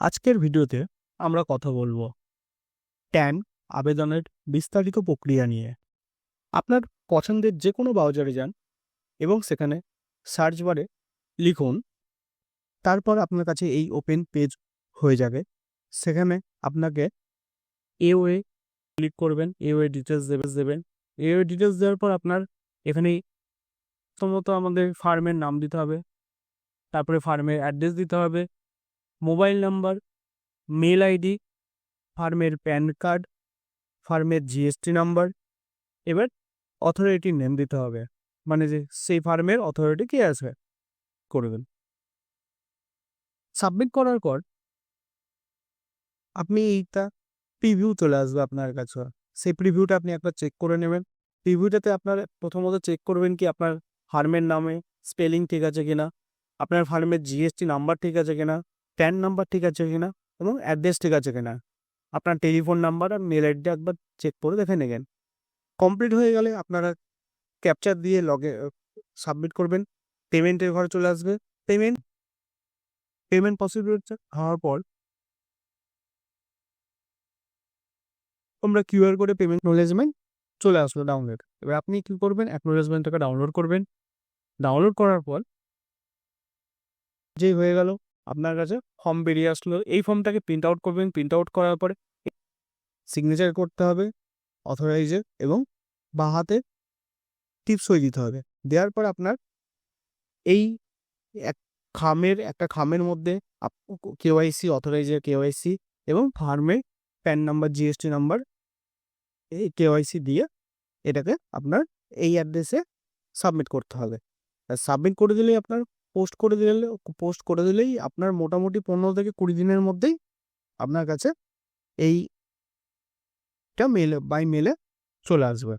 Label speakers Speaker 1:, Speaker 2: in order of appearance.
Speaker 1: আজকের ভিডিওতে আমরা কথা বলব ট্যান আবেদনের বিস্তারিত প্রক্রিয়া নিয়ে। আপনার পছন্দের যে কোনো ব্রাউজারে যান এবং সেখানে সার্চ বারে লিখুন। তারপর আপনার কাছে এই ওপেন পেজ হয়ে যাবে। সেখানে আপনাকে এওয়ে ক্লিক করবেন, এওয়ে ডিটেলস দেবে, দেবেন। এওয়ে ডিটেলস দেওয়ার পর আপনার এখানে প্রথমত আমাদের ফার্মের নাম দিতে হবে। তারপরে ফার্মের অ্যাড্রেস দিতে হবে। মোবাইল নাম্বার, মেল আইডি, ফার্মের প্যান কার্ড, ফার্মের জিএসটি নাম্বার, এবার অথরিটির নেম দিতে হবে। মানে যে সেই ফার্মের অথরিটি কে আছে? করবেন সাবমিট করার পর আপনি এইটা প্রিভিউ চলে আসবে আপনার কাছে। সেই প্রিভিউটা আপনি একবার চেক করে নেবেন। প্রিভিউটাতে আপনার প্রথমত চেক করবেন কি আপনার ফার্মের নামে স্পেলিং ঠিক আছে কিনা, আপনার ফার্মের জিএসটি নাম্বার ঠিক আছে কিনা প্যান নাম্বার ঠিক আছে কিনা এবং অ্যাড্রেস ঠিক আছে কিনা। আপনার টেলিফোন নাম্বার আর মেল আইডি একবার চেক করে দেখে নেবেন। কমপ্লিট হয়ে গেলে আপনারা ক্যাপচার দিয়ে লগে সাবমিট করবেন। পেমেন্টের ঘরে চলে আসবে। পেমেন্ট পেমেন্ট পসিবল হওয়ার পর তোমরা কিউআর করে পেমেন্ট নলেজমেন্ট চলে আসলো ডাউনলোড এবার আপনি কী করবেন? অ্যাকনোলেজমেন্টটাকে ডাউনলোড করবেন। ডাউনলোড করার পর যেই হয়ে গেল আপনার কাছে ফর্ম বেরিয়ে আসলো। এই ফর্মটাকে প্রিন্ট আউট করবেন। প্রিন্ট আউট করার পরে সিগনেচার করতে হবে অথরাইজে এবং বা হাতে টিপস সই দিতে হবে। দেওয়ার পর আপনার এই এক খামের, একটা খামের মধ্যে কেওয়াইসি অথরাইজের কেওয়াইসি এবং ফার্মে প্যান নাম্বার জিএসটি নাম্বার এই কেওয়াইসি দিয়ে এটাকে আপনার এই অ্যাড্রেসে সাবমিট করতে হবে। সাবমিট করে দিলেই আপনার পোস্ট করে দিলে পোস্ট করে দিলেই আপনার মোটামুটি পনেরো থেকে কুড়ি দিনের মধ্যেই আপনার কাছে এইটা মেলে বাই মেলে চলে আসবে।